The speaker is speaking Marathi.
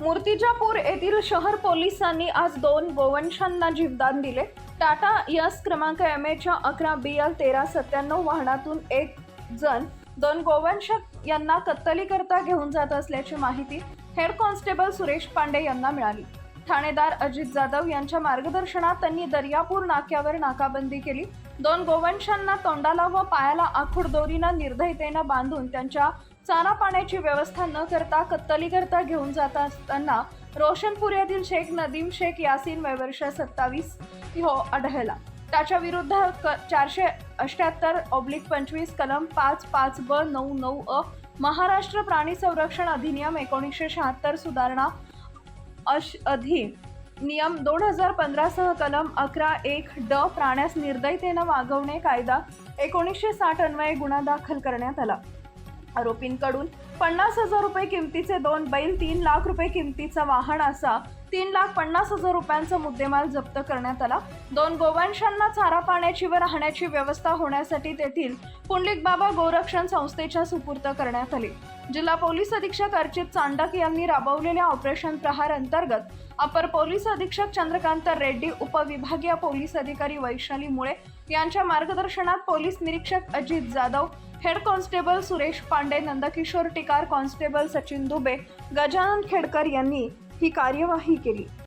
मूर्तिजापूर येथील शहर पोलिसांनी आज दोन गोवंशांना जीवदान दिले. टाटा यस क्रमांक एम एच्या अकरा बी एल तेरा सत्त्याण्णव वाहनातून एक जण दोन गोवंश यांना कत्तलीकरता घेऊन जात असल्याची माहिती हेड कॉन्स्टेबल सुरेश पांडे यांना मिळाली. ठाणेदार अजित जाधव यांच्या मार्गदर्शनात त्यांनी दर्यापूर नाक्यावर नाकाबंदी केली. दोन गोवंशांना तोंडाला व पायाला आखूड दोरीनं निर्धयतेनं बांधून त्यांच्या चारा पाण्याची व्यवस्था न करता कत्तलीकरता घेऊन जात असताना रोशनपूर येथील शेख नदीम शेख यासीन वयवर्ष सत्तावीस हो आढळला त्याच्या विरुद्ध क चारशे अष्ट्याहत्तर ऑब्लिक पंचवीस कलम पाच पाच ब नऊ नऊ अ महाराष्ट्र प्राणी संरक्षण अधिनियम एकोणीसशे शहात्तर सुधारणा अश अधि नियम दोन हजार पंधरासह कलम अकरा एक ड प्राण्यास निर्दयतेनं वागवणे कायदा एकोणीसशे साठ अन्वये गुन्हा दाखल करण्यात आला. आरोपींकडून पन्नास हजार रुपये किमतीचे दोन बैल तीन लाख रुपये किमतीचा वाहन असा तीन लाख पन्नास हजार रुपयांचा मुद्देमाल जप्त करण्यात आला. दोन गोवंशांना चारा पाण्याची व राहण्याची व्यवस्था होण्यासाठी तेथील पुंडलिक बाबा गोरक्षण संस्थेच्या सुपूर्त करण्यात आले. जिल्हा पोलीस अधीक्षक अर्चित चांडक यांनी राबवलेल्या ऑपरेशन प्रहार अंतर्गत अपर पोलीस अधीक्षक चंद्रकांत रेड्डी उपविभागीय पोलीस अधिकारी वैशाली मुळे यांच्या मार्गदर्शनात पोलीस निरीक्षक Ajit Jadhav head constable Suresh Pande Nandkishor Tikar constable Sachin Dube Gajanan Khedkar यांनी ही कार्यवाही केली.